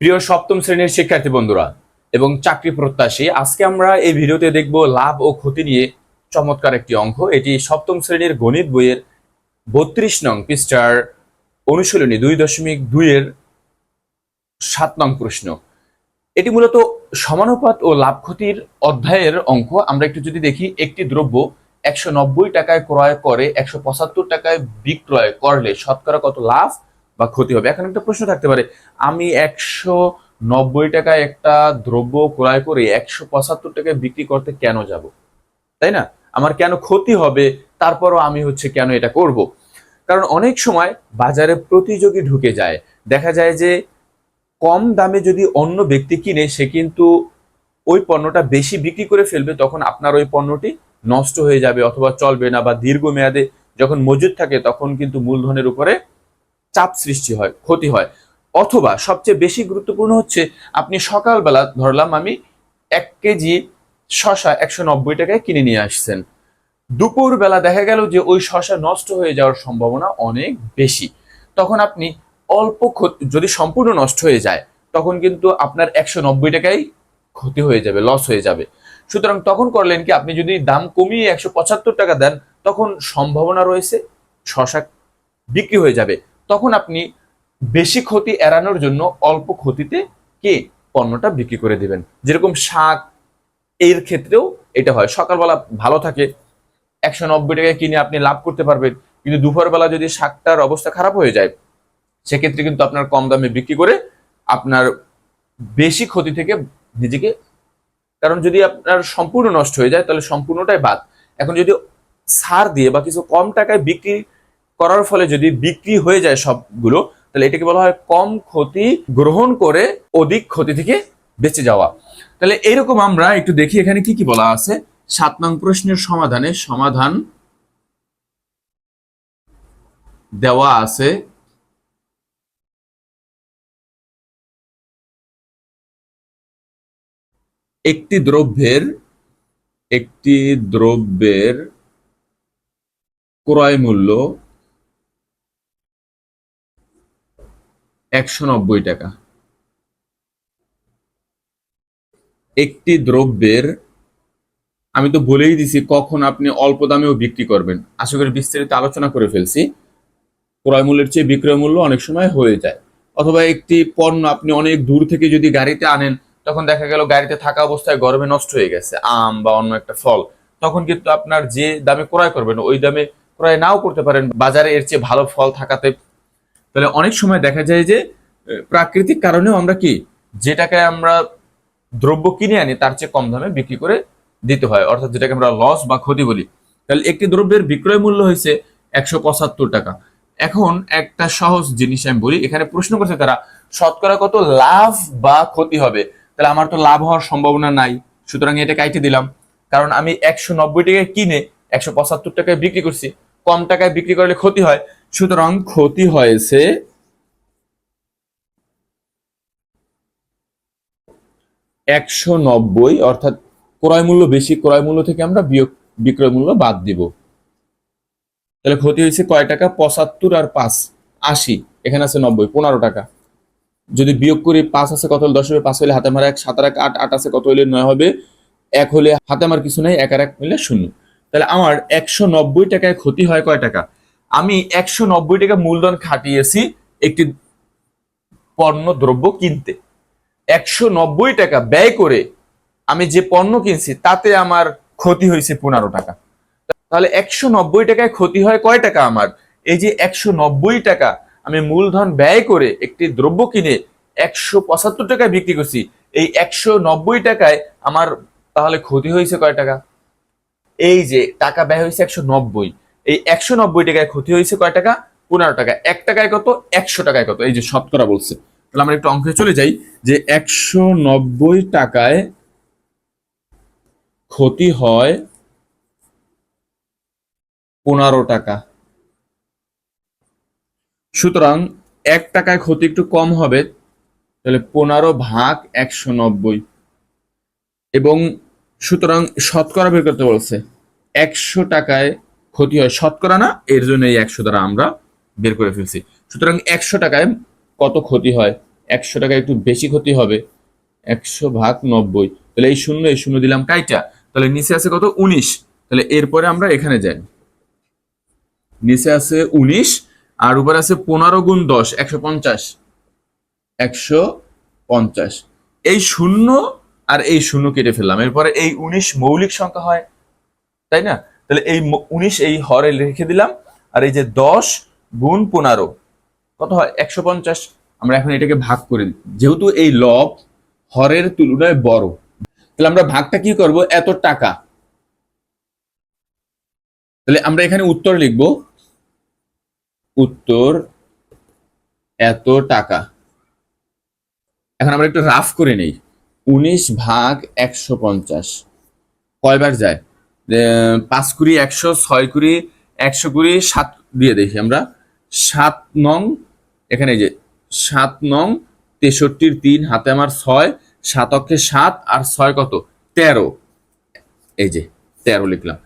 প্রিয় সপ্তম শ্রেণির শিক্ষার্থী বন্ধুরা এবং চাকরি প্রত্যাশী, আজকে আমরা এই ভিডিওতে দেখব লাভ ও ক্ষতি নিয়ে চমৎকার একটি অঙ্ক। এটি সপ্তম শ্রেণির গণিত বইয়ের বত্রিশ নং পৃষ্ঠার অনুশীলনী দুই দশমিক দুইয়ের সাত নং প্রশ্ন। এটি মূলত সমানুপাত ও লাভ ক্ষতির অধ্যায়ের অঙ্ক। আমরা একটু যদি দেখি, একটি দ্রব্য একশো নব্বই টাকায় ক্রয় করে, একশো পঁচাত্তর টাকায় বিক্রয় করলে শতকরা কত লাভ? বা ক্ষতি হবে। এখন একটা প্রশ্ন থাকতে পারে, আমি একশো নব্বই টাকায় একটা দ্রব্য ক্রয় করে একশো পঁচাত্তর টাকায় বিক্রি করতে কেন যাব? তাই না? আমার কেন ক্ষতি হবে? তারপরও আমি হচ্ছে কেন এটা করব? কারণ অনেক সময় বাজারে প্রতিযোগী ঢুকে যায়। দেখা যায় যে কম দামে যদি অন্য ব্যক্তি কিনে, সে কিন্তু ওই পণ্যটা বেশি বিক্রি করে ফেলবে, তখন আপনার ওই পণ্যটি নষ্ট হয়ে যাবে অথবা চলবে না বা দীর্ঘমেয়াদে যখন মজুদ থাকে, তখন কিন্তু মূলধনের উপরে চাপ সৃষ্টি হয়, ক্ষতি হয়। অথবা সবচেয়ে বেশি গুরুত্বপূর্ণ হচ্ছে, আপনি সকালবেলা ধরলাম আমি এক কেজি শশা একশো নব্বই টাকায় কিনে নিয়ে আসছেন। দুপুর বেলা দেখা গেল যে ওই শশা নষ্ট হয়ে যাওয়ার সম্ভাবনা অনেক বেশি। তখন আপনি অল্প ক্ষতি, যদি সম্পূর্ণ নষ্ট হয়ে যায়, তখন কিন্তু আপনার একশো নব্বই টাকাই ক্ষতি হয়ে যাবে লস হয়ে যাবে। সুতরাং তখন করলেন কি, আপনি যদি দাম কমিয়ে একশো পঁচাত্তর টাকা দেন, তখন সম্ভাবনা রয়েছে, শশা বিক্রি হয়ে যাবে। তখন আপনি বেশি ক্ষতি এড়ানোর জন্য অল্প ক্ষতিতে কে? পণ্যটা বিক্রি করে দিবেন। যেরকম শাক, এর ক্ষেত্রেও এটা হয়। সকালবেলা ভালো থাকে। একশো নব্বই টাকায় কিনে আপনি লাভ করতে পারবেন। কিন্তু দুপুরবেলা যদি শাকটার অবস্থা খারাপ হয়ে যায়, সেক্ষেত্রে কিন্তু আপনার কম দামে বিক্রি করে আপনার বেশি ক্ষতি থেকে নিজেকে, কারণ যদি আপনার সম্পূর্ণ নষ্ট হয়ে যায়, তাহলে সম্পূর্ণটাই বাদ। এখন যদি সার দিয়ে বা কিছু কম টাকায় বিক্রি করার ফলে যদি বিক্রি হয়ে যায় সবগুলো, তাহলে এটাকে বলা হয় কম ক্ষতি গ্রহণ করে অধিক ক্ষতি থেকে বেঁচে যাওয়া। তাহলে এরকম আমরা একটু দেখি এখানে কি কি বলা আছে। সাত নং প্রশ্নের সমাধানে সমাধান দেওয়া আছে। একটি দ্রব্যের একটি দ্রব্যের ক্রয় মূল্য একশো নব্বই টাকা। একটি দ্রব্যের, আমি তো বলেই দিছি কখন আপনি অল্প দামেও বিক্রি করবেন। আশা করি বিস্তারিত আলোচনা করে ফেলছি। ক্রয় মূল্যের চেয়ে বিক্রয় মূল্য অনেক সময় হয়ে যায়। অথবা একটি পণ্য আপনি অনেক দূর থেকে যদি গাড়িতে আনেন, তখন দেখা গেল গাড়িতে থাকা অবস্থায় গরমে নষ্ট হয়ে গেছে, আম বা অন্য একটা ফল। তখন কিন্তু আপনার যে দামে ক্রয় করবেন, ওই দামে ক্রয় নাও করতে পারেন। বাজারে এর চেয়ে ভালো ফল থাকাতে তাহলে অনেক সময় দেখা যায় যে প্রাকৃতিক কারণেও আমরা কি যে টাকায় আমরা দ্রব্য কিনে আনি, তার চেয়ে কম দামে বিক্রি করে দিতে হয়, অর্থাৎ যেটাকে আমরা লস বা ক্ষতি বলি। তাহলে একটি দ্রব্যের বিক্রয় মূল্য হয়েছে একশো পঁচাত্তর টাকা। এখন একটা সহজ জিনিস আমি বলি, এখানে প্রশ্ন করছে তারা, শতকরা কত লাভ বা ক্ষতি হবে? তাহলে আমার তো লাভ হওয়ার সম্ভাবনা নাই, সুতরাং এটা কাইটে দিলাম। কারণ আমি একশো নব্বই টাকায় কিনে একশো পঁচাত্তর টাকায় বিক্রি করছি, কম টাকায় বিক্রি করলে ক্ষতি হয় সুতরাং ক্ষতি হয়েছে একশো নব্বই, অর্থাৎ ক্রয় মূল্য বেশি, ক্রয় মূল্য থেকে আমরা বিক্রয় মূল্য বাদ দিব। তাহলে ক্ষতি হয়েছে কয় টাকা? পঁচাত্তর আর পাঁচ, আশি। এখানে আছে নব্বই, পনেরো টাকা। যদি বিয়োগ করি পাঁচ আছে কত হলে দশ হবে? পাঁচ হলে হাতে মারা এক, সাত আর এক, আট আট আছে কত হলে নয় হবে? এক হলে হাতে আমার কিছু নেই, এক আর এক মিলে শূন্য। তাহলে আমার একশো নব্বই টাকায় ক্ষতি হয় কয় টাকা? আমি একশো নব্বই টাকা মূলধন খাটিয়েছি একটি পণ্য দ্রব্য কিনতে। একশো নব্বই টাকা ব্যয় করে আমি যে পণ্য কিনছি, তাতে আমার ক্ষতি হয়েছে পনেরো টাকা। তাহলে একশো নব্বই টাকায় ক্ষতি হয় কয় টাকা আমার? এই যে একশো নব্বই টাকা আমি মূলধন ব্যয় করে একটি দ্রব্য কিনে একশো পঁচাত্তর টাকায় বিক্রি করছি, এই একশো নব্বই টাকায় আমার তাহলে ক্ষতি হয়েছে কয় টাকা? এই যে টাকা ব্যয় হয়েছে একশো নব্বই। এই একশো নব্বই টাকায় ক্ষতি হয়েছে কয় টাকা? পনেরো টাকা। এক টাকায় কত? একশো টাকায় কত? এই যে শতকরা বলছে। তাহলে আমরা একটু অঙ্কে চলে যাই যে একশো নব্বই টাকায় ক্ষতি হয় পনেরো টাকা। সুতরাং এক টাকায় ক্ষতি একটু কম হবে, তাহলে পনেরো ভাগ একশো নব্বই। এবং সুতরাং শতকরা বের করতে বলছে, একশো টাকায় ক্ষতি হয় শতকরা না, এর জন্য এই একশো দ্বারা আমরা বের করে ফেলছি। সুতরাং একশো টাকায় কত ক্ষতি হয়? একশো টাকায় একটু বেশি ক্ষতি হবে। একশো ভাগ নব্বই। তাহলে এই শূন্য এই শূন্য দিলাম কাইটা। তাহলে নিচে আছে কত? উনিশ। তাহলে এরপরে আমরা এখানে যাই। নিচে আছে উনিশ, আর উপরে আছে পনেরো গুণ দশ, একশো পঞ্চাশ। একশো পঞ্চাশ। এই শূন্য আর এই শূন্য কেটে ফেললাম। এরপরে এই উনিশ মৌলিক সংখ্যা হয়। তাই না? তাহলে এই উনিশ এই হরে লিখে দিলাম, আর এই যে দশ গুণ পনেরো, কত হয়? একশো পঞ্চাশ। আমরা এখন এটাকে ভাগ করে দিই যেহেতু এই লব হরের তুলনায় বড়, তাহলে আমরা ভাগটা কি করব? এত টাকা। তাহলে আমরা এখানে উত্তর লিখব। উত্তর এত টাকা। এখন আমরা একটু রাফ করে নেই। উনিশ ভাগ একশো পঞ্চাশ, কয়বার যায়? পাঁচ কুড়ি, একশো, ছয় কুড়ি, একশো কুড়ি, সাত দিয়ে দেখি আমরা। সাত নং, এখানে যে, সাত নং, তেষট্টির তিন, হাতে আমার ছয়, সাত অক্ষে সাত, আর ছয় কত? তেরো। এই যে, তেরো লিখলাম।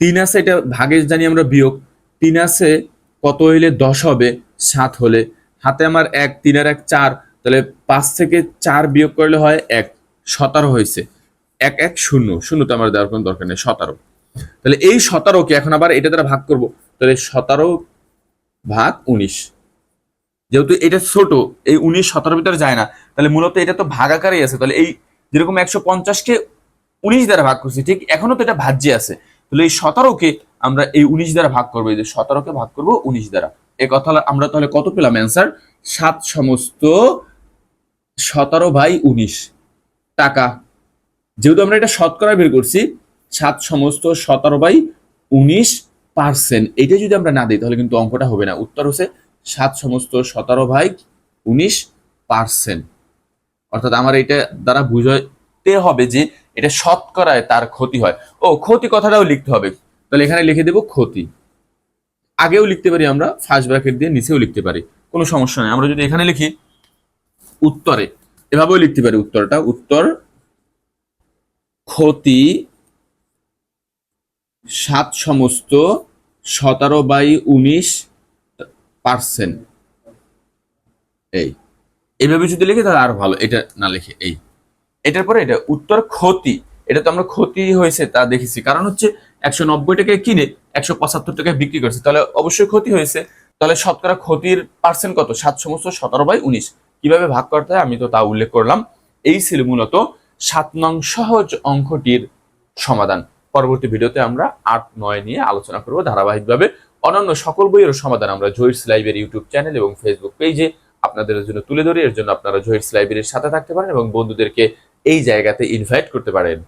তিন আছে, এটা ভাগে জানি আমরা বিয়োগ। তিন আছে, কত হইলে দশ হবে? সাত হলে। হাতে আমার এক তিন আর এক, চার। তাহলে পাঁচ থেকে চার বিয়োগ করলে হয় এক। সতেরো হয়েছে এক এক, শূন্য। শূন্য তো আমার দেওয়ার কোনো দরকার নেই, সতেরো। তাহলে এই সতেরোকে এখন আবার এটা দ্বারা ভাগ করব। তাহলে সতেরো ভাগ উনিশ। যেহেতু এটা ছোট, এই উনিশ সতেরোর ভিতরে যায় না। তাহলে মূলত এটা তো ভাগাকারই আছে। তাহলে এই যেরকম একশো পঞ্চাশকে উনিশ দ্বারা ভাগ করছি, ঠিক এখনও তো এটা ভাজ্যে আছে। তাহলে এই সতেরোকে আমরা এই উনিশ দ্বারা ভাগ করব, এই যে সতেরোকে ভাগ করব উনিশ দ্বারা। এ কথা আমরা তাহলে কত পেলাম অ্যান্সার সাত সমস্ত সতেরো বাই উনিশ। টাকা। যেহেতু আমরা এটা শতকরা বের করছি সাত সমস্ত সতেরো বাই উনিশ পার্সেন্ট এটা যদি আমরা না দিই, তাহলে কিন্তু অঙ্কটা হবে না। উত্তর হচ্ছে সাত সমস্ত সতেরো বাই উনিশ পার্সেন্ট অর্থাৎ আমার এটা দ্বারা বুঝতে হবে যে এটা শতকরায় তার ক্ষতি হয়। ও, ক্ষতি কথাটাও লিখতে হবে। তাহলে এখানে লিখে দেব ক্ষতি। আগেও লিখতে পারি আমরা ফার্স্ট ব্র্যাকেট দিয়ে নিচেও লিখতে পারি। কোনো সমস্যা নেই। আমরা যদি এখানে লিখি উত্তরে, এভাবেও লিখতে পারি উত্তরটা। উত্তর ক্ষতি সাত সমস্ত সতেরো বাই উনিশ পার্সেন্ট। এই এইভাবে যদি লিখে তাহলে আরও ভালো, এটা না লিখে, এই। এটার পরে এটা, উত্তর ক্ষতি, এটা তো আমরা ক্ষতি হয়েছে তা দেখেছি। কারণ হচ্ছে একশো নব্বই টাকায় কিনে একশো পঁচাত্তর টাকায় বিক্রি করছে। তাহলে অবশ্যই ক্ষতি হয়েছে। তাহলে শতকরা ক্ষতির পার্সেন্ট কত? সাত সমস্ত সতেরো বাই উনিশ। কীভাবে ভাগ করতে হয় আমি তো তা উল্লেখ করলাম। এই ছিল মূলত সাত নং সহজ অঙ্কটির সমাধান। পরবর্তী ভিডিওতে আমরা আট, নয় নিয়ে আলোচনা করব ধারাবাহিকভাবে। অন্যান্য সকল বইয়ের সমাধান আমরা জহিরস লাইব্রেরি ইউটিউব চ্যানেল এবং ফেসবুক পেজে আপনাদের জন্য তুলে ধরি। এর জন্য আপনারা জহিরস লাইব্রেরির সাথে থাকতে পারেন এবং বন্ধুদেরকে এই জায়গাতে ইনভাইট করতে পারেন।